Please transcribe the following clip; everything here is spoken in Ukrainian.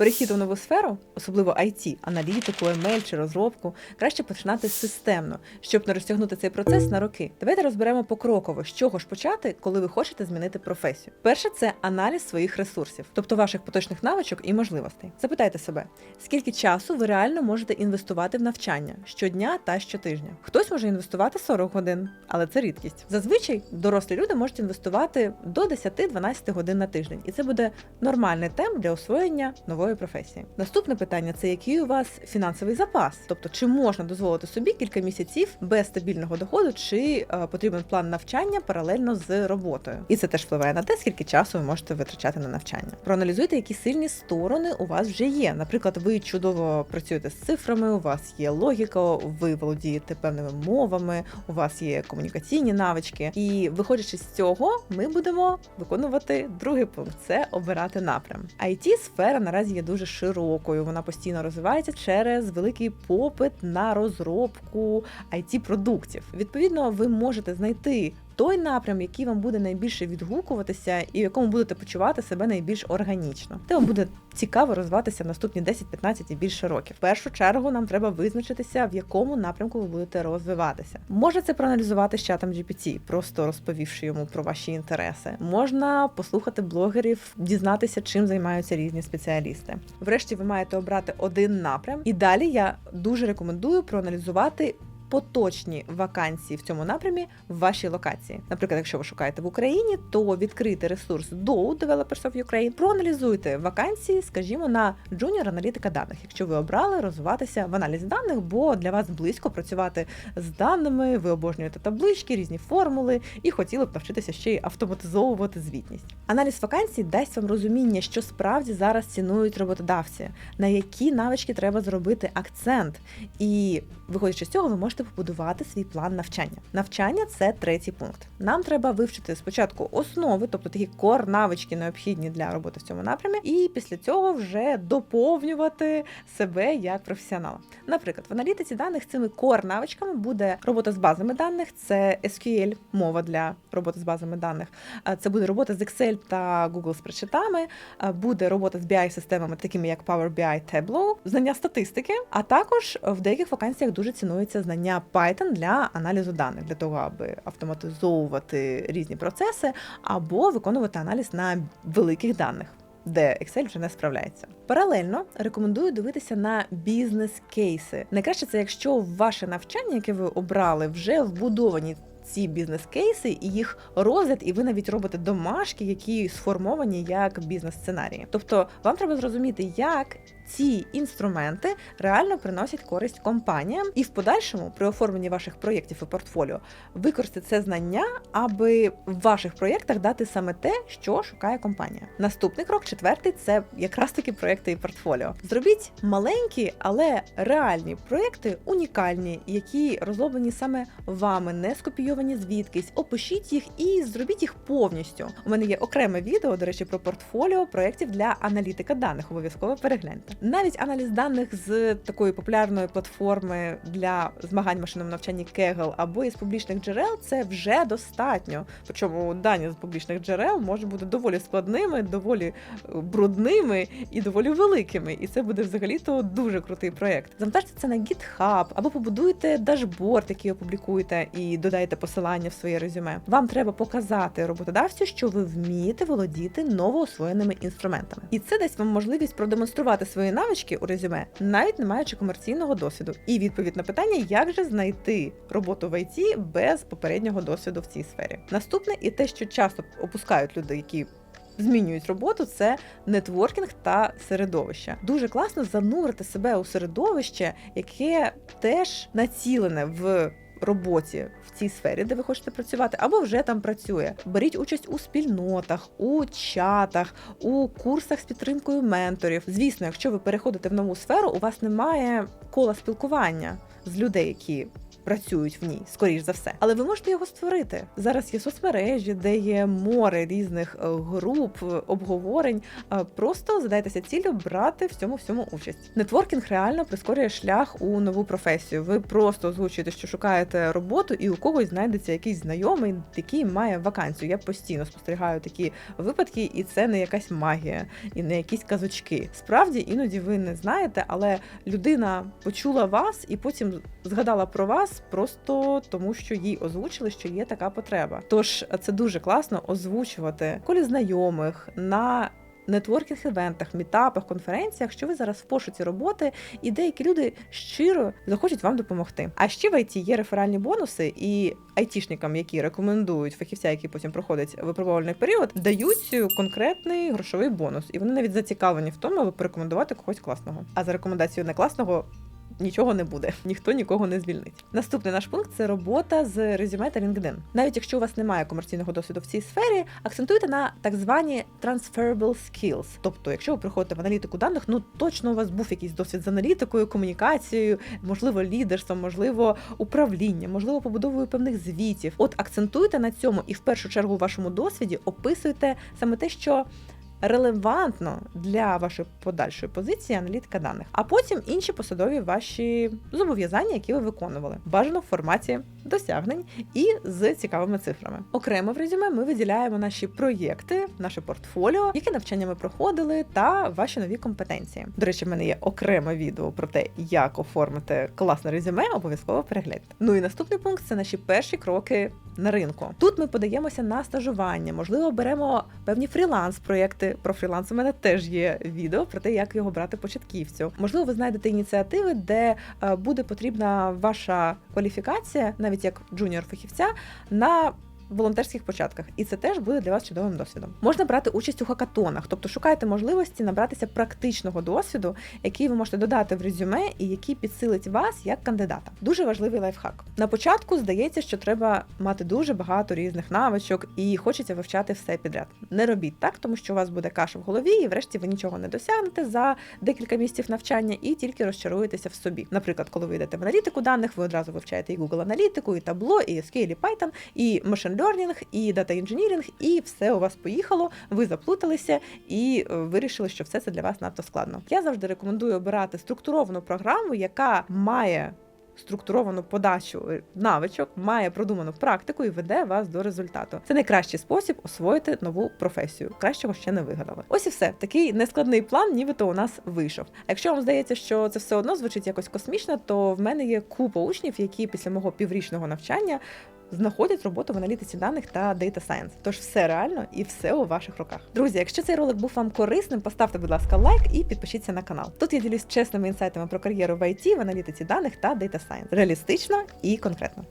Перехід у нову сферу, особливо IT, аналітику, ML чи розробку, краще починати системно, щоб не розтягнути цей процес на роки. Давайте розберемо покроково, з чого ж почати, коли ви хочете змінити професію. Перше це аналіз своїх ресурсів, тобто ваших поточних навичок і можливостей. Запитайте себе, скільки часу ви реально можете інвестувати в навчання щодня та щотижня. Хтось може інвестувати 40 годин, але це рідкість. Зазвичай дорослі люди можуть інвестувати до 10-12 годин на тиждень, і це буде нормальний темп для освоєння нової професії. Наступне питання це який у вас фінансовий запас, тобто чи можна дозволити собі кілька місяців без стабільного доходу, чи е, потрібен план навчання паралельно з роботою. І це теж впливає на те, скільки часу ви можете витрачати на навчання. Проаналізуйте, які сильні сторони у вас вже є. Наприклад, ви чудово працюєте з цифрами, у вас є логіка, ви володієте певними мовами, у вас є комунікаційні навички. І виходячи з цього, ми будемо виконувати другий пункт це обирати напрям. it сфера наразі є дуже широкою. Вона постійно розвивається через великий попит на розробку it продуктів. Відповідно, ви можете знайти. Той напрям, який вам буде найбільше відгукуватися, і в якому будете почувати себе найбільш органічно, де вам буде цікаво розвиватися наступні 10, 15 і більше років. В першу чергу нам треба визначитися, в якому напрямку ви будете розвиватися. Можна це проаналізувати з чатом GPT, просто розповівши йому про ваші інтереси. Можна послухати блогерів, дізнатися, чим займаються різні спеціалісти. Врешті ви маєте обрати один напрям, і далі я дуже рекомендую проаналізувати поточні вакансії в цьому напрямі в вашій локації. Наприклад, якщо ви шукаєте в Україні, то відкрити ресурс DOU Developers of Ukraine, проаналізуйте вакансії, скажімо, на джуніор аналітика даних, якщо ви обрали розвиватися в аналізі даних, бо для вас близько працювати з даними, ви обожнюєте таблички, різні формули і хотіли б навчитися ще й автоматизовувати звітність. Аналіз вакансій дасть вам розуміння, що справді зараз цінують роботодавці, на які навички треба зробити акцент, і виходячи з цього, ви можете побудувати свій план навчання. Навчання це третій пункт. Нам треба вивчити спочатку основи, тобто такі кор навички необхідні для роботи в цьому напрямі, і після цього вже доповнювати себе як професіонала. Наприклад, в аналітиці даних цими кор навичками буде робота з базами даних, це SQL, мова для роботи з базами даних. Це буде робота з Excel та Google спричитами, буде робота з BI-системами, такими як Power BI, Tableau, знання статистики, а також в деяких вакансіях дуже цінується знання Python для аналізу даних, для того, аби автоматизовувати різні процеси або виконувати аналіз на великих даних. Де Excel вже не справляється. Паралельно рекомендую дивитися на бізнес-кейси. Найкраще це, якщо ваше навчання, яке ви обрали, вже вбудовані ці бізнес-кейси і їх розгляд, і ви навіть робите домашки, які сформовані як бізнес-сценарії. Тобто вам треба зрозуміти, як ці інструменти реально приносять користь компаніям, і в подальшому при оформленні ваших проєктів і портфоліо використати це знання, аби в ваших проєктах дати саме те, що шукає компанія. Наступний крок, четвертий, це якраз таки проєкти і портфоліо. Зробіть маленькі, але реальні проєкти, унікальні, які розроблені саме вами, не скопійовані звідкись. Опишіть їх і зробіть їх повністю. У мене є окреме відео, до речі, про портфоліо проєктів для аналітика даних. Обов'язково перегляньте. Навіть аналіз даних з такої популярної платформи для змагань машинному навчанні Kaggle або із публічних джерел це вже достатньо. Причому дані з публічних джерел можуть бути доволі складними, доволі е, брудними і доволі великими. І це буде взагалі-то дуже крутий проєкт. Завантажте це на GitHub або побудуйте дашборд, який опублікуєте, і додайте посилання в своє резюме. Вам треба показати роботодавцю, що ви вмієте володіти новоосвоєними інструментами. І це дасть вам можливість продемонструвати свої навички у резюме, навіть не маючи комерційного досвіду. І відповідь на питання, як же знайти роботу в ІТ без попереднього досвіду в цій сфері. Наступне і те, що часто опускають люди, які Змінюють роботу, це нетворкінг та середовище. Дуже класно занурити себе у середовище, яке теж націлене в роботі в цій сфері, де ви хочете працювати, або вже там працює. Беріть участь у спільнотах, у чатах, у курсах з підтримкою менторів. Звісно, якщо ви переходите в нову сферу, у вас немає кола спілкування з людей, які працюють в ній, скоріш за все. Але ви можете його створити. Зараз є соцмережі, де є море різних е, груп, е, обговорень. Е, Просто задайтеся ціллю брати в цьому всьому участь. Нетворкінг реально прискорює шлях у нову професію. Ви просто озвучуєте, що шукаєте роботу, і у когось знайдеться якийсь знайомий, який має вакансію. Я постійно спостерігаю такі випадки, і це не якась магія, і не якісь казочки. Справді іноді ви не знаєте, але людина почула вас і потім згадала про вас просто тому, що їй озвучили, що є така потреба. Тож це дуже класно озвучувати колі знайомих на. Нетворкінг івентах, мітапах, конференціях, що ви зараз в пошуці роботи, і деякі люди щиро захочуть вам допомогти. А ще в ІТ є реферальні бонуси, і айтішникам, які рекомендують фахівця, який потім проходить випробувальний період, дають конкретний грошовий бонус. І вони навіть зацікавлені в тому, аби порекомендувати когось класного. А за рекомендацією не класного нічого не буде, ніхто нікого не звільнить. Наступний наш пункт це робота з резюме та LinkedIn. Навіть якщо у вас немає комерційного досвіду в цій сфері, акцентуйте на так звані transferable skills. Тобто, якщо ви приходите в аналітику даних, ну точно у вас був якийсь досвід з аналітикою, комунікацією, можливо, лідерством, можливо, управлінням, можливо, побудовою певних звітів. От акцентуйте на цьому і в першу чергу у вашому досвіді описуйте саме те, що релевантно для вашої подальшої позиції аналітика даних, а потім інші посадові ваші зобов'язання, які ви виконували, бажано в форматі досягнень і з цікавими цифрами. Окремо в резюме ми виділяємо наші проєкти, наше портфоліо, які навчання ми проходили, та ваші нові компетенції. До речі, в мене є окреме відео про те, як оформити класне резюме. Обов'язково перегляньте. Ну і наступний пункт це наші перші кроки на ринку. Тут ми подаємося на стажування, можливо, беремо певні фріланс-проєкти. Про фріланс у мене теж є відео про те, як його брати початківцю. Можливо, ви знайдете ініціативи, де е, буде потрібна ваша кваліфікація, навіть як джуніор фахівця, на волонтерських початках, і це теж буде для вас чудовим досвідом. Можна брати участь у хакатонах, тобто шукайте можливості набратися практичного досвіду, який ви можете додати в резюме і який підсилить вас як кандидата. Дуже важливий лайфхак. На початку здається, що треба мати дуже багато різних навичок і хочеться вивчати все підряд. Не робіть так, тому що у вас буде каша в голові, і врешті ви нічого не досягнете за декілька місяців навчання і тільки розчаруєтеся в собі. Наприклад, коли ви йдете в аналітику даних, ви одразу вивчаєте і Google аналітику, і табло, і SQL, і Python, і Machine Learning, і Data Engineering, і все у вас поїхало. Ви заплуталися і е, вирішили, що все це для вас надто складно. Я завжди рекомендую обирати структуровану програму, яка має структуровану подачу е, навичок, має продуману практику і веде вас до результату. Це найкращий спосіб освоїти нову професію. Кращого ще не вигадали. Ось і все. Такий нескладний план, нібито у нас вийшов. А якщо вам здається, що це все одно звучить якось космічно, то в мене є купа учнів, які після мого піврічного навчання. Знаходять роботу в аналітиці даних та Data Science. Тож все реально і все у ваших руках. Друзі, якщо цей ролик був вам корисним, поставте, будь ласка, лайк і підпишіться на канал. Тут я ділюсь чесними інсайтами про кар'єру в IT, в аналітиці даних та Data Science. Реалістично і конкретно.